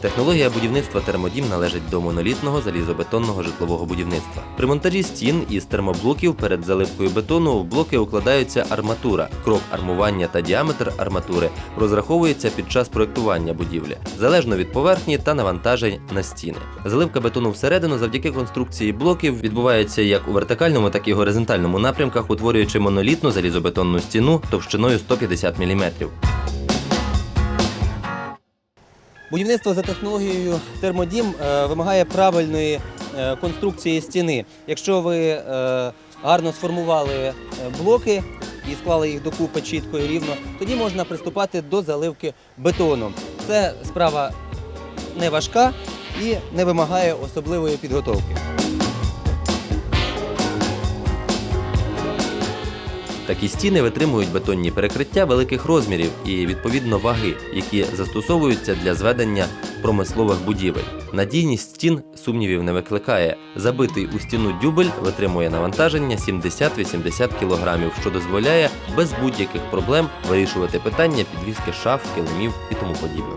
Технологія будівництва термодім належить до монолітного залізобетонного житлового будівництва. При монтажі стін із термоблоків перед заливкою бетону в блоки укладаються арматура. Крок армування та діаметр арматури розраховується під час проектування будівлі, залежно від поверхні та навантажень на стіни. Заливка бетону всередину завдяки конструкції блоків відбувається як у вертикальному, так і горизонтальному напрямках, утворюючи монолітну залізобетонну стіну товщиною 150 мм. Будівництво за технологією термодім е, вимагає правильної е, конструкції стіни. Якщо ви е, гарно сформували блоки і склали їх докупи чітко і рівно, тоді можна приступати до заливки бетоном. Це справа не важка і не вимагає особливої підготовки. Такі стіни витримують бетонні перекриття великих розмірів і відповідно ваги, які застосовуються для зведення промислових будівель. Надійність стін сумнівів не викликає. Забитий у стіну дюбель витримує навантаження 70-80 кг, що дозволяє без будь-яких проблем вирішувати питання підвізки шаф, килимів і тому подібне.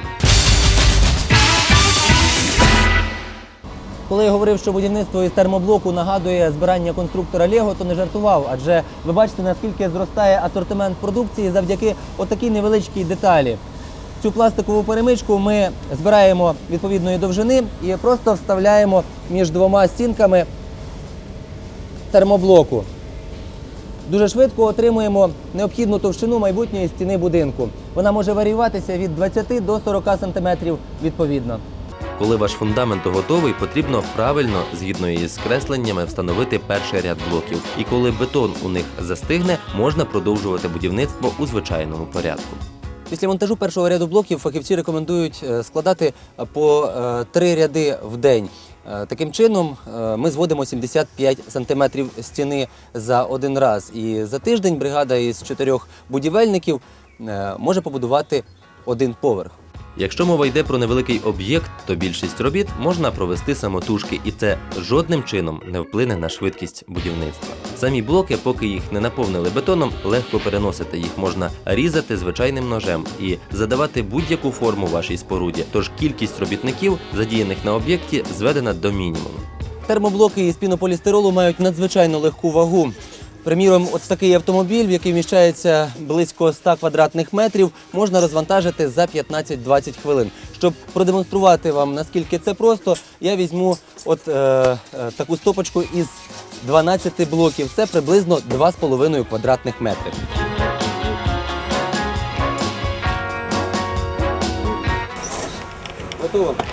Коли я говорив, що будівництво із термоблоку нагадує збирання конструктора Лего, то не жартував, адже ви бачите, наскільки зростає асортимент продукції завдяки отакій невеличкій деталі. Цю пластикову перемичку ми збираємо відповідної довжини і просто вставляємо між двома стінками термоблоку. Дуже швидко отримуємо необхідну товщину майбутньої стіни будинку. Вона може варіюватися від 20 до 40 см відповідно. Коли ваш фундамент готовий, потрібно правильно, згідно із кресленнями, встановити перший ряд блоків. І коли бетон у них застигне, можна продовжувати будівництво у звичайному порядку. Після монтажу першого ряду блоків фахівці рекомендують е, складати е, по е, три ряди в день. Таким чином, ми зводимо 75 сантиметрів стіни за один раз. І за тиждень бригада із чотирьох будівельників може побудувати один поверх. Якщо мова йде про невеликий об'єкт, то більшість робіт можна провести самотужки, і це жодним чином не вплине на швидкість будівництва. Самі блоки, поки їх не наповнили бетоном, легко переносити. Їх можна різати звичайним ножем і задавати будь-яку форму вашій споруді. Тож кількість робітників, задіяних на об'єкті, зведена до мінімуму. Термоблоки із пінополістиролу мають надзвичайно легку вагу. Приміром, от такий автомобіль, в який вміщається близько 100 квадратних метрів, можна розвантажити за 15-20 хвилин. Щоб продемонструвати вам, наскільки це просто, я візьму от е, е, таку стопочку із 12 блоків. Це приблизно 2,5 квадратних метри. Готово.